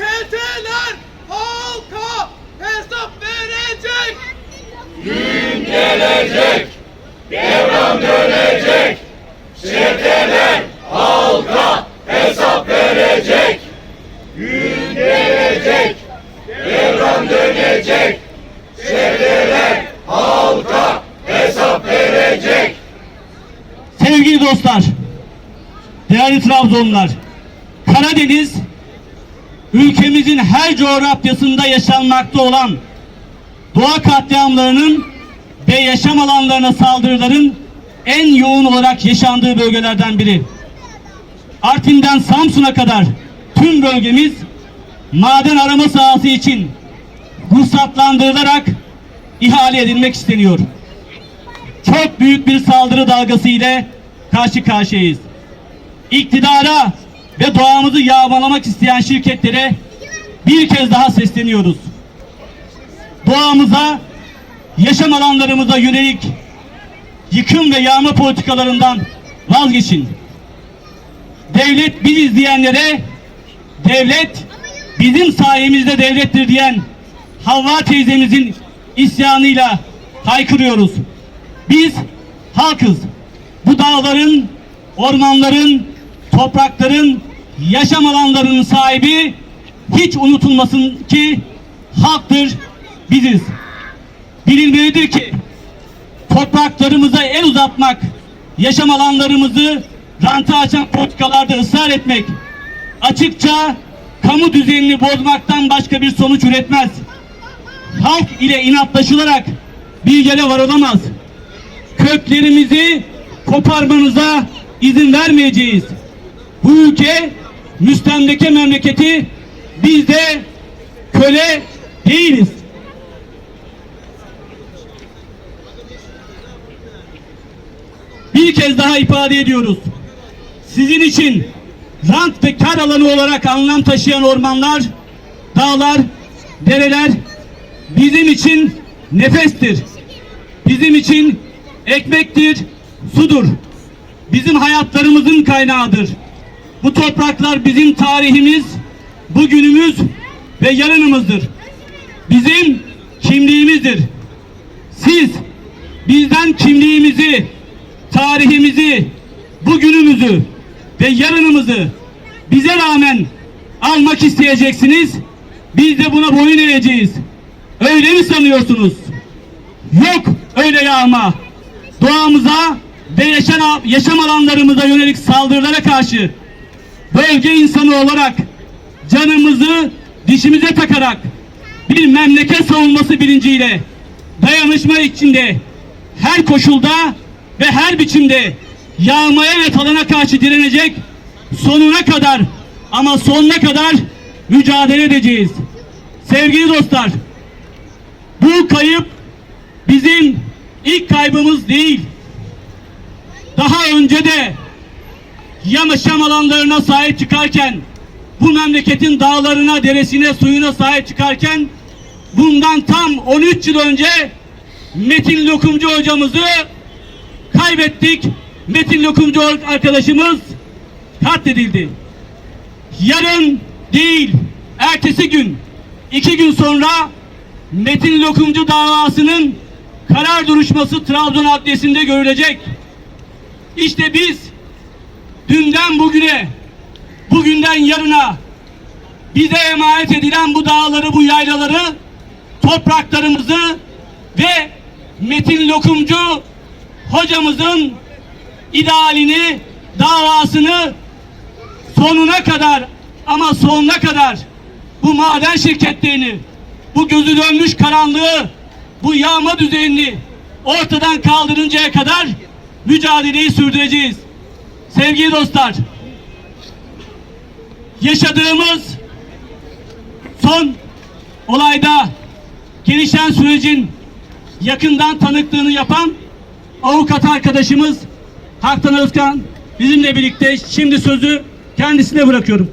çeteler halka hesap verecek. Gün gelecek, devran dönecek, çeteler halka hesap verecek. Gün gelecek, devran dönecek, çeteler halka hesap verecek. Sevgili dostlar, değerli Trabzonlular, Karadeniz ülkemizin her coğrafyasında yaşanmakta olan doğa katliamlarının ve yaşam alanlarına saldırıların en yoğun olarak yaşandığı bölgelerden biri. Artvin'den Samsun'a kadar tüm bölgemiz maden arama sahası için ruhsatlandırılarak ihale edilmek isteniyor çok büyük bir saldırı dalgası ile karşı karşıyayız. İktidara ve doğamızı yağmalamak isteyen şirketlere bir kez daha sesleniyoruz. Doğamıza, yaşam alanlarımıza yönelik yıkım ve yağma politikalarından vazgeçin. Devlet biziz diyenlere devlet bizim sayemizde devlettir diyen Havva teyzemizin isyanıyla haykırıyoruz. Biz halkız. Bu dağların, ormanların, toprakların, yaşam alanlarının sahibi hiç unutulmasın ki halktır, biziz. Bilinmelidir ki topraklarımıza el uzatmak, yaşam alanlarımızı ranta açan politikalarda ısrar etmek, açıkça kamu düzenini bozmaktan başka bir sonuç üretmez. Halk ile inatlaşılarak bir yere varılamaz köklerimizi koparmanıza izin vermeyeceğiz. Bu ülke müstemleke memleketi biz de köle değiliz. Bir kez daha ifade ediyoruz. Sizin için rant ve kar alanı olarak anlam taşıyan ormanlar, dağlar, dereler bizim için nefestir. Bizim için ekmektir, sudur. Bizim hayatlarımızın kaynağıdır. Bu topraklar bizim tarihimiz, bugünümüz ve yarınımızdır. Bizim kimliğimizdir. Siz bizden kimliğimizi, tarihimizi, bugünümüzü ve yarınımızı bize rağmen almak isteyeceksiniz. Biz de buna boyun eğeceğiz. Öyle mi sanıyorsunuz? Yok öyle yağma doğamıza ve yaşam, yaşam alanlarımıza yönelik saldırılara karşı bölge insanı olarak canımızı dişimize takarak bir memleket savunması bilinciyle dayanışma içinde her koşulda ve her biçimde yağmaya ve talana karşı direnecek sonuna kadar ama sonuna kadar mücadele edeceğiz. Sevgili dostlar, bu kayıp bizim ilk kaybımız değil. Daha önce de yaşam alanlarına sahip çıkarken bu memleketin dağlarına, deresine, suyuna sahip çıkarken bundan tam 13 yıl önce Metin Lokumcu hocamızı kaybettik. Metin Lokumcu arkadaşımız katledildi. Yarın değil, ertesi gün, iki gün sonra Metin Lokumcu davasının karar duruşması Trabzon Adliyesi'nde görülecek. İşte biz dünden bugüne, bugünden yarına bize emanet edilen bu dağları, bu yaylaları, topraklarımızı ve Metin Lokumcu hocamızın idealini, davasını sonuna kadar ama sonuna kadar bu maden şirketlerini, bu gözü dönmüş karanlığı bu yağma düzenini ortadan kaldırıncaya kadar mücadeleyi sürdüreceğiz. Sevgili dostlar, yaşadığımız son olayda gelişen sürecin yakından tanıklığını yapan avukat arkadaşımız Haktan Özkan bizimle birlikte şimdi sözü kendisine bırakıyorum.